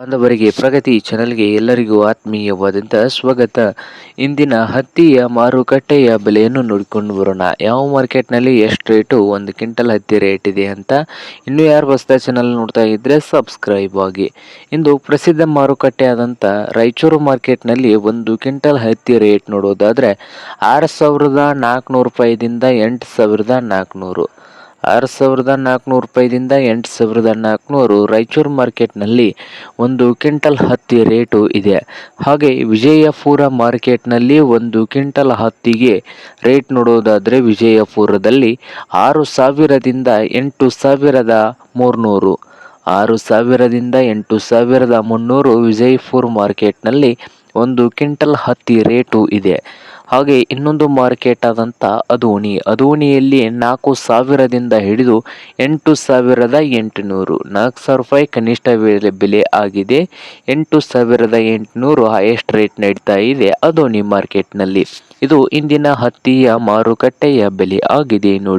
ಬಾಂಧವರಿಗೆ, ಪ್ರಗತಿ ಚಾನಲ್ಗೆ ಎಲ್ಲರಿಗೂ ಆತ್ಮೀಯವಾದಂಥ ಸ್ವಾಗತ. ಇಂದಿನ ಹತ್ತಿಯ ಮಾರುಕಟ್ಟೆಯ ಬೆಲೆಯನ್ನು ನೋಡಿಕೊಂಡು ಬರೋಣ. ಯಾವ ಮಾರ್ಕೆಟ್ನಲ್ಲಿ ಎಷ್ಟು ರೇಟು, ಒಂದು ಕ್ವಿಂಟಲ್ ಹತ್ತಿ ರೇಟ್ ಇದೆ ಅಂತ ಇನ್ನು ಯಾರು ಹೊಸದ ಚಾನಲ್ ನೋಡ್ತಾ ಇದ್ದರೆ ಸಬ್ಸ್ಕ್ರೈಬ್ ಆಗಿ. ಇಂದು ಪ್ರಸಿದ್ಧ ಮಾರುಕಟ್ಟೆ ಆದಂಥ ರಾಯಚೂರು ಮಾರ್ಕೆಟ್ನಲ್ಲಿ ಒಂದು ಕ್ವಿಂಟಲ್ ಹತ್ತಿ ರೇಟ್ ನೋಡೋದಾದರೆ ಆರು ಸಾವಿರದ ನಾಲ್ಕುನೂರು ರೂಪಾಯಿದಿಂದ ಎಂಟು ಸಾವಿರದ ನಾಲ್ಕುನೂರು. ಆರು ಸಾವಿರದ ನಾಲ್ಕುನೂರು ರೂಪಾಯಿದಿಂದ ಎಂಟು ಸಾವಿರದ ನಾಲ್ಕುನೂರು ರಾಯಚೂರು ಮಾರ್ಕೆಟ್ನಲ್ಲಿ ಒಂದು ಕ್ವಿಂಟಲ್ ಹತ್ತಿ ರೇಟು ಇದೆ. ಹಾಗೆ ವಿಜಯಪುರ ಮಾರ್ಕೆಟ್ನಲ್ಲಿ ಒಂದು ಕ್ವಿಂಟಲ್ ಹತ್ತಿಗೆ ರೇಟ್ ನೋಡೋದಾದರೆ ವಿಜಯಪುರದಲ್ಲಿ ಆರು ಸಾವಿರದಿಂದ ಎಂಟು ಸಾವಿರದ ಮೂರುನೂರು. ಆರು ಸಾವಿರದಿಂದ ಎಂಟು ಸಾವಿರದ ಮುನ್ನೂರು ವಿಜಯಪುರ ಮಾರ್ಕೆಟ್ನಲ್ಲಿ ಒಂದು ಕ್ವಿಂಟಲ್ ಹತ್ತಿ ರೇಟು ಇದೆ. ಹಾಗೆ ಇನ್ನೊಂದು ಮಾರ್ಕೆಟ್ ಆದಂಥ ಅದೋಣಿ. ಅದೋಣಿಯಲ್ಲಿ ನಾಲ್ಕು ಸಾವಿರದಿಂದ ಹಿಡಿದು ಎಂಟು ಸಾವಿರದ ಎಂಟುನೂರು. ನಾಲ್ಕು ಸಾವಿರ ರೂಪಾಯಿ ಕನಿಷ್ಠ ಬೆಲೆ ಬೆಲೆ ಆಗಿದೆ. ಎಂಟು ಸಾವಿರದ ಎಂಟುನೂರು ಹೈಯೆಸ್ಟ್ ರೇಟ್ ನಡೀತಾ ಇದೆ ಅದೋಣಿ ಮಾರ್ಕೆಟ್ನಲ್ಲಿ. ಇದು ಇಂದಿನ ಹತ್ತಿಯ ಮಾರುಕಟ್ಟೆಯ ಬೆಲೆ ಆಗಿದೆ ನೋಡಿ.